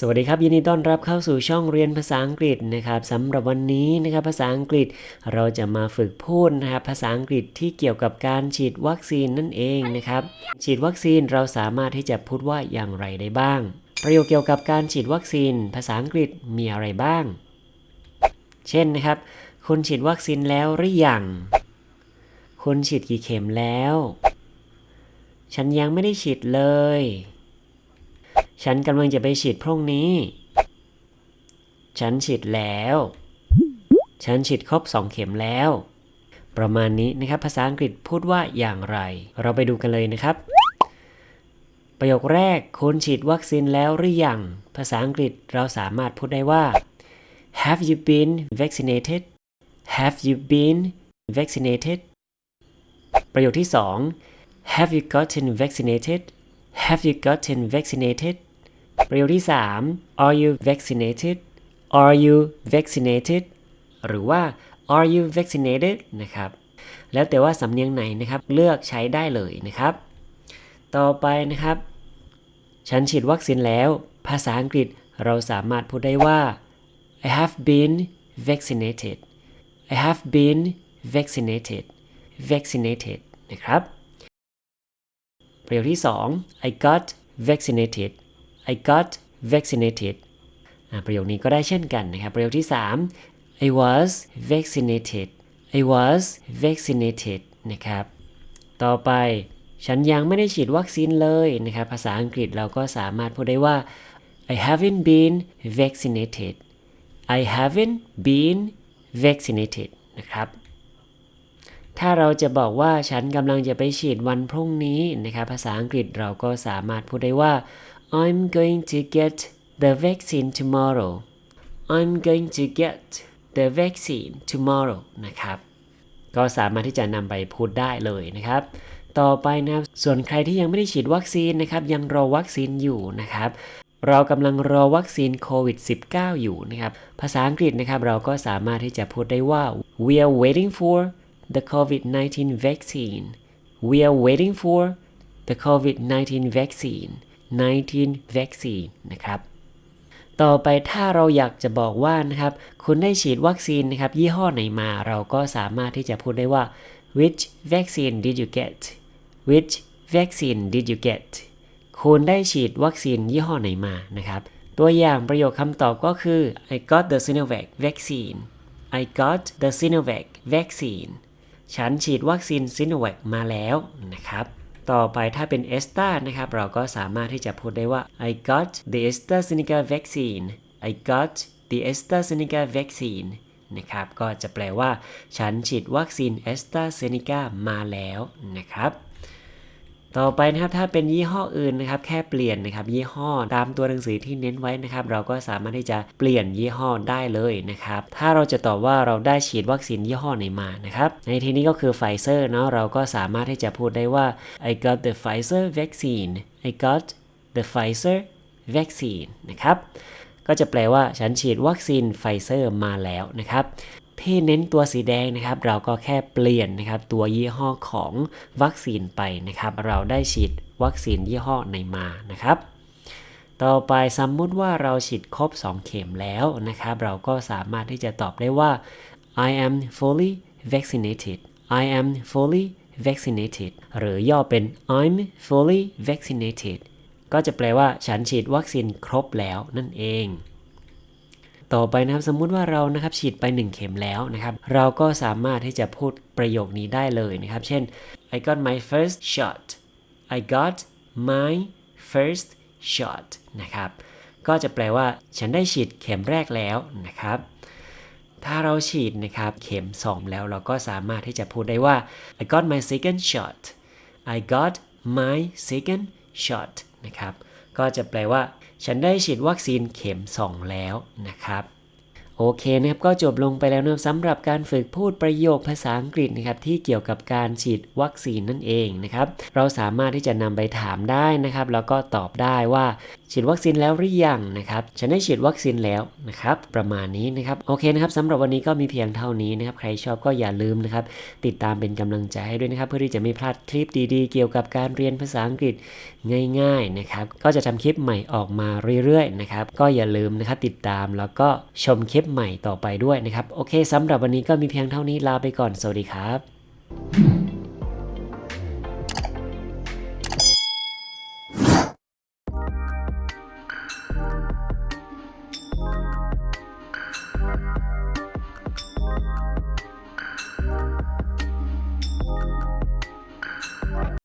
สวัสดีครับ ยินดีต้อนรับเข้าสู่ช่องเรียนภาษาอังกฤษนะครับสำหรับวันนี้นะครับภาษาอังกฤษเราจะมาฝึกพูดนะครับภาษาอังกฤษที่เกี่ยวกับการฉีดวัคซีนนั่นเองนะครับฉีดวัคซีนเราสามารถที่จะพูดว่าอย่างไรได้บ้าง ประโยคเกี่ยวกับการฉีดวัคซีน ภาษาอังกฤษมีอะไรบ้าง เช่นนะครับ คุณฉีดวัคซีนแล้วหรือยังคุณฉีดกี่เข็มแล้ว ฉันยังไม่ได้ฉีดเลย ฉันกำลังจะไปฉีดพรุ่งนี้ ฉันฉีดแล้ว ฉันฉีดครบสองเข็มแล้ว ประมาณนี้นะครับภาษาอังกฤษพูดว่าอย่างไร เราไปดูกันเลยนะครับ ประโยคแรกคุณฉีดวัคซีนแล้วหรือยัง ภาษาอังกฤษเราสามารถพูดได้ว่า Have you been vaccinated Have you been vaccinated ประโยคที่ 2 Have you gotten vaccinated Have you gotten vaccinated ประโยคที่ 3 Are you vaccinated Are you vaccinated หรือว่า Are you vaccinated นะครับ แล้วแต่ว่าสำเนียงไหนนะครับ เลือกใช้ได้เลยนะครับ ต่อไปนะครับ ฉันฉีดวัคซีนแล้ว ภาษาอังกฤษเราสามารถพูดได้ว่า I have been vaccinated I have been vaccinated vaccinated นะครับ ประโยคที่ 2 I got vaccinated I got vaccinated ประโยคนี้ก็ได้เช่นกันนะครับ ประโยคที่ 3 I was vaccinated I was vaccinated นะครับ ต่อไปฉันยังไม่ได้ฉีดวัคซีนเลยนะครับ ภาษาอังกฤษเราก็สามารถพูดได้ว่า I haven't been vaccinated I haven't been vaccinated นะครับ ถ้าเราจะบอกว่าฉันกำลังจะไปฉีดวันพรุ่งนี้นะครับ ภาษาอังกฤษเราก็สามารถพูดได้ว่า I'm going to get the vaccine tomorrow I'm going to get the vaccine tomorrow นะครับ ก็สามารถที่จะนำไปพูดได้เลยนะครับ ต่อไปนะครับ ส่วนใครที่ยังไม่ได้ฉีดวัคซีนนะครับ ยังรอวัคซีนอยู่นะครับ เรากำลังรอวัคซีนโควิด -19 อยู่นะครับ ภาษาอังกฤษนะครับ เราก็สามารถที่จะพูดได้ว่า we are waiting for the COVID-19 vaccine we are waiting for the COVID-19 vaccine 19 vaccine นะครับต่อไปถ้าเราอยากจะบอกว่านะครับคุณได้ฉีดวัคซีนนะครับยี่ห้อไหนมาเราก็สามารถที่จะพูดได้ว่า which vaccine did you get which vaccine did you get คุณได้ฉีดวัคซีนยี่ห้อไหนมานะครับ ตัวอย่างประโยคคำตอบก็คือ I got the Sinovac vaccine I got the Sinovac vaccine ฉันฉีดวัคซีน Sinovac มาแล้วนะครับ ต่อไปถ้าเป็นเอสตานะครับ เราก็สามารถที่จะพูดได้ว่า I got the AstraZeneca vaccine I got the AstraZeneca vaccine นะครับ ก็จะแปลว่า ฉันฉีดวัคซีนแ AstraZeneca มาแล้วนะครับ ต่อไปนะครับถ้าเป็นยี่ห้ออื่นนะครับแค่เปลี่ยนนะครับยี่ห้อตามตัวหนังสือที่เน้นไว้นะครับเราก็สามารถที่จะเปลี่ยนยี่ห้อได้เลยนะครับถ้าเราจะตอบว่าเราได้ฉีดวัคซีนยี่ห้อไหนมานะครับในที่นี้ก็คือไฟเซอร์เนาะเราก็สามารถที่จะพูดได้ว่า I got the Pfizer vaccine I got the Pfizer vaccine นะครับก็จะแปลว่าฉันฉีดวัคซีนไฟเซอร์มาแล้วนะครับ ที่เน้นตัวสีแดงนะครับ เราก็แค่เปลี่ยนนะครับตัวยี่ห้อของวัคซีนไปนะครับ เราได้ฉีดวัคซีนยี่ห้อไหนมานะครับ ต่อไปสมมุติว่าเราฉีดครบ 2 เข็มแล้วนะครับ เราก็สามารถที่จะตอบได้ว่า I am fully vaccinated I am fully vaccinated หรือย่อเป็น I'm fully vaccinated ก็จะแปลว่าฉันฉีดวัคซีนครบแล้วนั่นเอง ต่อไปนะครับสมมุติว่าเรานะครับฉีดไป 1 เข็มแล้วนะครับ เราก็สามารถที่จะพูดประโยคนี้ได้เลยนะครับ เช่น I got my first shot I got my first shot นะครับ ก็จะแปลว่า ฉันได้ฉีดเข็มแรกแล้วนะครับ ถ้าเราฉีดนะครับเข็ม 2 แล้วเราก็สามารถที่จะพูดได้ว่า I got my second shot I got my second shot นะครับ ก็จะแปลว่า ฉันได้ฉีดวัคซีนเข็ม 2 แล้วนะครับ โอเคนะครับก็จบลงไปแล้วนะครับสำหรับการฝึกพูดประโยคภาษาอังกฤษนะครับที่เกี่ยวกับการฉีดวัคซีนนั่นเองนะครับเราสามารถที่จะนำไปถามได้นะครับ แล้วก็ตอบได้ว่า ฉีดวัคซีนแล้วหรือยังนะครับฉันได้ฉีดวัคซีนแล้วนะครับประมาณนี้นะครับโอเคนะครับสำหรับวันนี้ก็มีเพียงเท่านี้นะครับใครชอบก็อย่าลืมนะครับติดตามเป็นกำลังใจให้ด้วยนะครับ เพื่อที่จะไม่พลาดคลิปดีๆ เกี่ยวกับการเรียนภาษาอังกฤษง่ายๆนะครับก็จะทำคลิปใหม่ออกมาเรื่อยๆนะครับก็อย่าลืมนะครับติดตามแล้วก็ชมคลิปใหม่ต่อไปด้วยนะครับ โอเคสำหรับวันนี้ก็มีเพียงเท่านี้ลาไปก่อน สวัสดีครับ